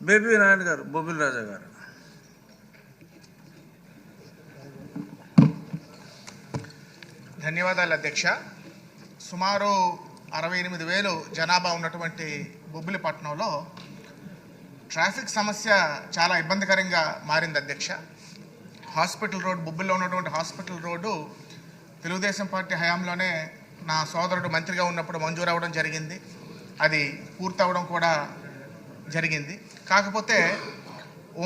Baby Naidu గారు బొబ్బిలి రాజా గారు. ధన్యవాదాలు అధ్యక్ష. సుమారు అరవై ఎనిమిది వేలు జనాభా ఉన్నటువంటి బొబ్బిలిపట్నంలో ట్రాఫిక్ సమస్య చాలా ఇబ్బందికరంగా మారింది అధ్యక్ష. హాస్పిటల్ రోడ్ బొబ్బిల్లో ఉన్నటువంటి హాస్పిటల్ రోడ్డు తెలుగుదేశం పార్టీ హయాంలోనే నా సోదరుడు మంత్రిగా ఉన్నప్పుడు మంజూరు అవ్వడం జరిగింది. అది పూర్తవడం కూడా జరిగింది. కాకపోతే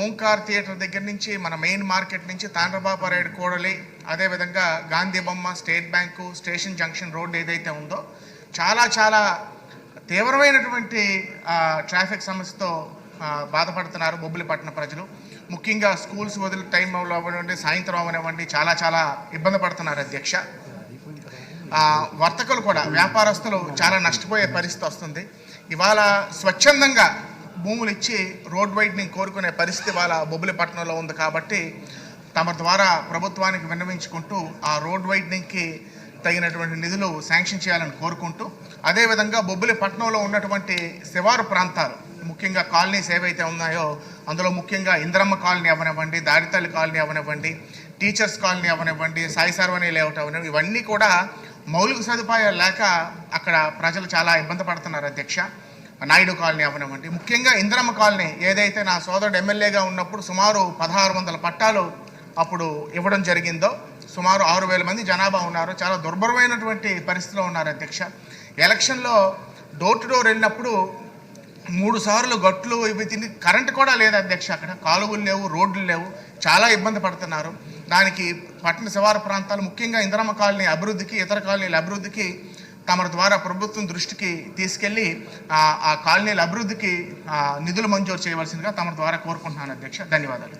ఓంకార్ థియేటర్ దగ్గర నుంచి మన మెయిన్ మార్కెట్ నుంచి తాండ్రబాబు రైడ్ కూడలి అదేవిధంగా గాంధీ బొమ్మ state bank station junction road ఏదైతే ఉందో చాలా చాలా తీవ్రమైనటువంటి ట్రాఫిక్ సమస్యతో బాధపడుతున్నారు బొబ్బిలిపట్నం ప్రజలు. ముఖ్యంగా స్కూల్స్ వదిలి టైం అవ్వనివ్వండి సాయంత్రం అవనివ్వండి చాలా చాలా ఇబ్బంది పడుతున్నారు అధ్యక్ష. వర్తకులు కూడా వ్యాపారస్తులు చాలా నష్టపోయే పరిస్థితి వస్తుంది. ఇవాళ స్వచ్ఛందంగా భూములు ఇచ్చి రోడ్ వైడ్నింగ్ కోరుకునే పరిస్థితి వాళ్ళ బొబ్బిలిపట్నంలో ఉంది కాబట్టి తమ ద్వారా ప్రభుత్వానికి విన్నవించుకుంటూ ఆ రోడ్ వైడ్నింగ్కి తగినటువంటి నిధులు శాంక్షన్ చేయాలని కోరుకుంటూ అదేవిధంగా బొబ్బిలిపట్నంలో ఉన్నటువంటి శివారు ప్రాంతాలు ముఖ్యంగా కాలనీస్ ఏవైతే ఉన్నాయో అందులో ముఖ్యంగా ఇంద్రమ్మ కాలనీ అవనివ్వండి దాడితల్లి కాలనీ అవనివ్వండి టీచర్స్ కాలనీ అవనివ్వండి సాయి సర్వనీ లేఅవుట్ అవనివ్వండి ఇవన్నీ కూడా మౌలిక సదుపాయాలు లేక అక్కడ ప్రజలు చాలా ఇబ్బంది పడుతున్నారు అధ్యక్ష. నాయుడు కాలనీ అవనివ్వండి ముఖ్యంగా ఇంద్రమ్మ కాలనీ ఏదైతే నా సోదరుడు ఎమ్మెల్యేగా ఉన్నప్పుడు సుమారు పదహారు వందల పట్టాలు అప్పుడు ఇవ్వడం జరిగిందో సుమారు ఆరు వేల మంది జనాభా ఉన్నారు. చాలా దుర్భరమైనటువంటి పరిస్థితిలో ఉన్నారు అధ్యక్ష. ఎలక్షన్లో డోర్ టు డోర్ వెళ్ళినప్పుడు మూడు సార్లు గట్లు ఇవి తిని కరెంట్ కూడా లేదు అధ్యక్ష అక్కడ. కాలువలు లేవు రోడ్లు లేవు. చాలా ఇబ్బంది పడుతున్నారు. దానికి పట్టణ శివారు ప్రాంతాలు ముఖ్యంగా ఇంద్రమ్మ కాలనీ అభివృద్ధికి ఇతర కాలనీల అభివృద్ధికి తమ ద్వారా ప్రభుత్వం దృష్టికి తీసుకెళ్ళి ఆ కాలనీల అభివృద్ధికి నిధులు మంజూరు చేయవలసిందిగా తమ ద్వారా కోరుకుంటున్నాను అధ్యక్ష. ధన్యవాదాలు.